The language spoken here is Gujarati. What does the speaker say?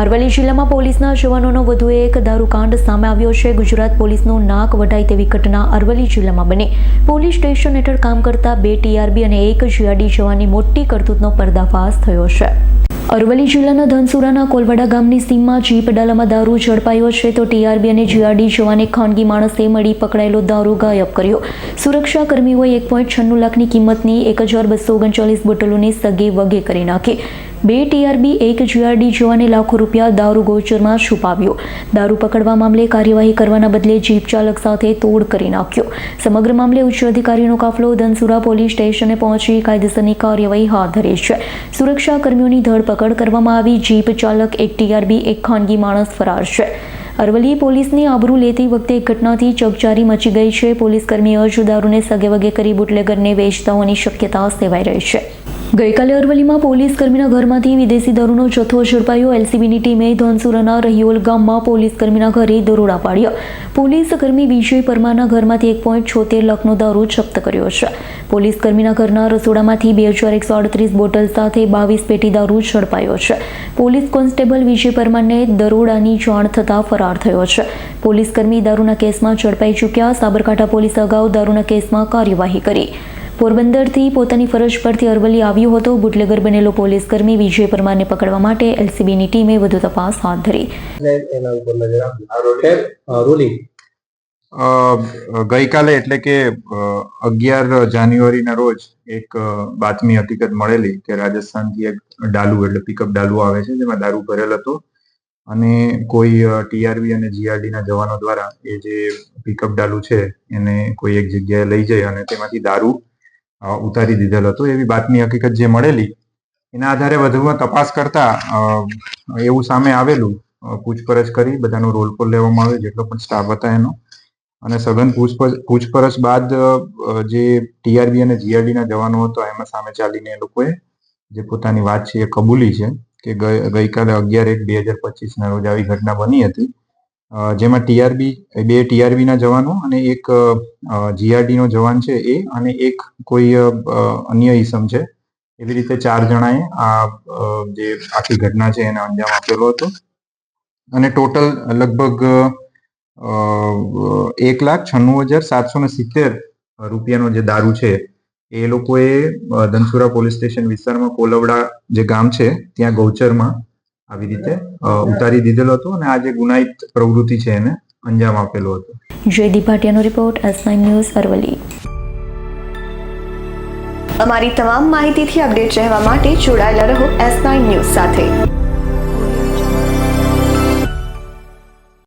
અરવલ્લી જિલ્લામાં પોલીસના જવાનોનો વધુ એક દારૂકાંડ સામે આવ્યો છે. ગુજરાત પોલીસનું નાક વઢાય તેવી ઘટના અરવલ્લી જિલ્લામાં બની. પોલીસ સ્ટેશન હેઠળ કામ કરતા બે ટીઆરબી અને એક જીઆરડી જવાનની મોટી કરતૂતનો પર્દાફાશ થયો છે. અરવલ્લી જિલ્લાના ધનસુરાના કોલવાડા ગામની સીમમાં જીપ ડાલામાં દારૂ ઝડપાયો છે તો ટીઆરબી અને જીઆરડી જવાને ખાનગી માણસે મળી પકડાયેલો દારૂ ગાયબ કર્યો. સુરક્ષા કર્મીઓએ એક પોઈન્ટ છન્નું લાખની કિંમતની એક હજાર બસો ઓગણચાલીસ બોટલોની સગી વગે કરી નાખી. બે ટીઆરબી, એક જીઆરડી જવાને લાખો રૂપિયા દારૂ ગોચરમાં છુપાવ્યો. દારૂ પકડવા મામલે કાર્યવાહી કરવાના બદલે જીપ ચાલક સાથે તોડ કરી નાખ્યો. સમગ્ર મામલે ઉચ્ચ અધિકારીનો કાફલો ધનસુરા પોલીસ સ્ટેશને પહોંચી કાયદેસરની કાર્યવાહી હાથ ધરી છે. સુરક્ષા કર્મીઓની ધરપકડ કરવામાં આવી, જીપ ચાલક, એક ટીઆરબી, એક ખાનગી માણસ ફરાર છે. અરવલ્લી પોલીસની આબરૂ લેતી વખતે એક ઘટનાથી ચકચારી મચી ગઈ છે. પોલીસ કર્મીઓ જ દારૂને સગે વગે કરી બુટલેગરને વેચતા હોવાની શક્યતા સેવાઈ રહી છે. ગઈકાલે અરવલ્લીમાં પોલીસ કર્મીના ઘરમાંથી વિદેશી દારૂનો જથ્થો ઝડપાયો. એલસીબીની ટીમે ધનસુરાના રહીઓલ ગામમાં પોલીસ કર્મીના ઘરે દરોડા પાડ્યા. પોલીસ કર્મી વિજય પરમારના ઘરમાંથી એક પોઈન્ટ છોતેર લાખનો દારૂ જપ્ત કર્યો છે. પોલીસ કર્મીના ઘરના રસોડામાંથી બે હજાર એકસો અડત્રીસ બોટલ સાથે બાવીસ પેટી દારૂ ઝડપાયો છે. પોલીસ કોન્સ્ટેબલ વિજય પરમારને દરોડાની જાણ થતાં ફરાર થયો છે. પોલીસ કર્મી દારૂના કેસમાં ઝડપાઈ ચૂક્યા. સાબરકાંઠા પોલીસ અગાઉ દારૂના કેસમાં કાર્યવાહી કરી. પોરબંદરથી પોતાની ફરજ પરથી અરવલ્લી આવ્યો હતો. બુટલેગર બનેલો પોલીસ કર્મી વિજય પરમારને પકડવા માટે એલસીબીની ટીમે વધુ તપાસ હાથ ધરી. એના ઉપર નજર રોલિંગ ગઈકાલે એટલે કે અગિયાર જાન્યુઆરીના રોજ એક બાતમી હકીકત મળેલી કે રાજસ્થાનથી એક ડાલુ એટલે પિકઅપ ડાલુ આવે છે જેમાં દારૂ ભરેલ હતો. અને કોઈ ટીઆરબી અને જીઆરડીના જવાનો દ્વારા એ જે પિકઅપ ડાલુ છે એને કોઈ એક જગ્યાએ લઈ જઈ અને તેમાંથી દારૂ ઉતારી દીધેલ હતો. એવી બાતમી હકીકત જે મળેલી, એના આધારે વધુમાં તપાસ કરતા એવું સામે આવેલું પૂછપરછ કરી, બધાનો રોલ કોલ લેવામાં આવ્યો, જેટલો પણ સ્ટાફ હતા એનો. અને સઘન પૂછપરછ બાદ જે ટીઆરબી અને જીઆરડી ના જવાનો હતો, એમાં સામે ચાલીને એ લોકોએ જે પોતાની વાત છે એ કબૂલી છે કે ગઈ- ગઈકાલે અગિયાર એક બે હજાર પચીસ ના રોજ આવી ઘટના બની હતી. જેમાં ટીઆરબી બે ટીઆરબી ના જવાનો અને એક જીઆરડી નો જવાન છે એ અને એક કોઈ અન્ય ઈસમ છે. એવી રીતે ચાર જણાએ આ જે આખી ઘટના છે એને અંજામ આપેલો હતો. અને ટોટલ લગભગ એક લાખ છન્નું હજાર સાતસો ને સિત્તેર રૂપિયાનો જે દારૂ છે એ લોકોએ ધનસુરા પોલીસ સ્ટેશન વિસ્તારમાં કોલવડા જે ગામ છે, ત્યાં ગૌચરમાં આવી રીતે ઉતારી દીધેલો હતો અને આ જે ગુનાહિત પ્રવૃત્તિ છે એને અંજામ આપેલો હતો. જયદીપ ભાટિયાનો રિપોર્ટ એસ ન્યૂઝ અરવલ્લી. અમારી તમામ માહિતીથી અપડેટ રહેવા માટે જોડાયેલા રહો એસ ન્યૂઝ સાથે.